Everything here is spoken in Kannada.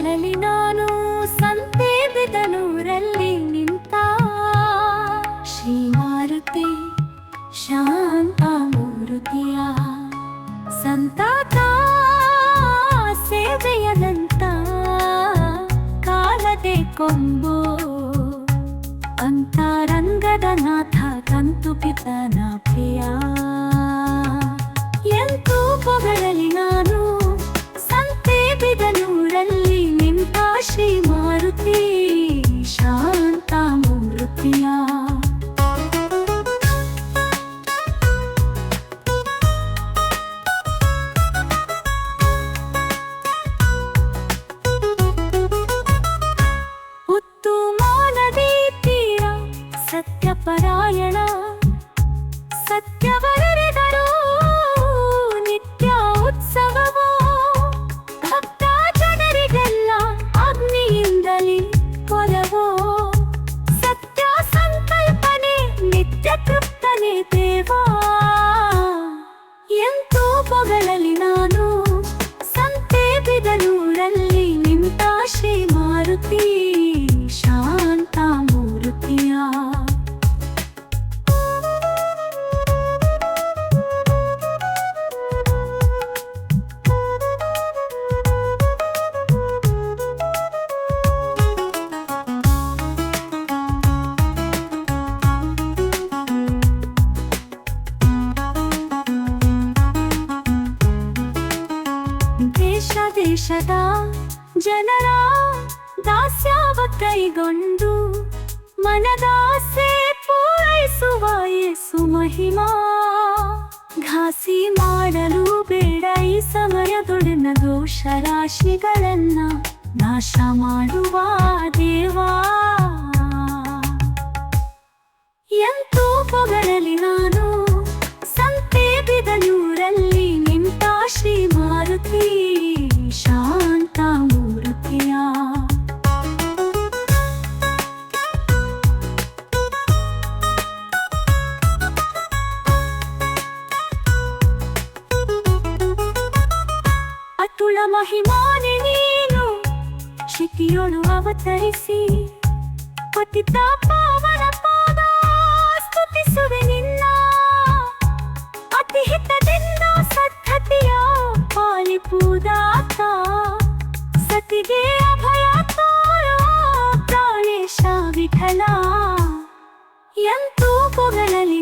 ಬಳಲಿ ನಾನು ಸಂತೆ ಬೆದನೂರಲ್ಲಿ ನಿಂತ ಶ್ರೀ ಮಾರುತಿ ಶಾಂತ ಮೂರುತಿಯ ಸಂತಾತ ಸೇವೆಯದಂತ ಕಾಲದೆ ಕೊಂಬು ನಿಂತ ಶ್ರೀ ಮಾರುತಿ ಶಾಂತ ಮೂರ್ತಿಯ ಉತ್ತು ಮಾನದಿ ಎಂತೂ ಪೊಗಳಲಿ ನಾನು ಸಂತೆ ಬಿದನೂರಲ್ಲಿ ನಿಂತ ಶ್ರೀ ದೇಶದ ಜನರ ದಾಸ್ಯಾವ ಕೈಗೊಂಡು ಮನದಾಸೆ ಪೂರೈಸುವ ಯೇಸು ಮಹಿಮಾ. ಘಾಸಿ ಮಾಡಲು ಬೇಡ ಈ ಸಮಯದೊಡನ ದೋಷ ರಾಶಿಗಳನ್ನ ನಾಶ ಮಾಡುವ ದೇವಾ. ಎಂತೋ ಪೊಗಳಲಿ ನಾನು ಸಂತೆ ಬಿದನೂರಲ್ಲಿ ನಿಂತ ಶ್ರೀ ಮಾರುತಿ. ಅತುಳ ಮಹಿಮಾನೆ ನೀನು ಶಿಖಿಯೊಳು ಅವತರಿಸಿ ಪತಿತ ಪಾವನ ಪಾದ ಸ್ತುತಿಸುವೆ ನಿನ್ನ ಅತಿ ಹಿತದಿಂದ ಸದ್ಧತಿಯ ಪಾಲಿಪುದಾತ ಸತಿಗೆ ಅಭಯ ತೋರೋ ಪ್ರಾಣೇಶ ವಿಠಲ ಎಂತೂ ಪೊಗಳಲಿ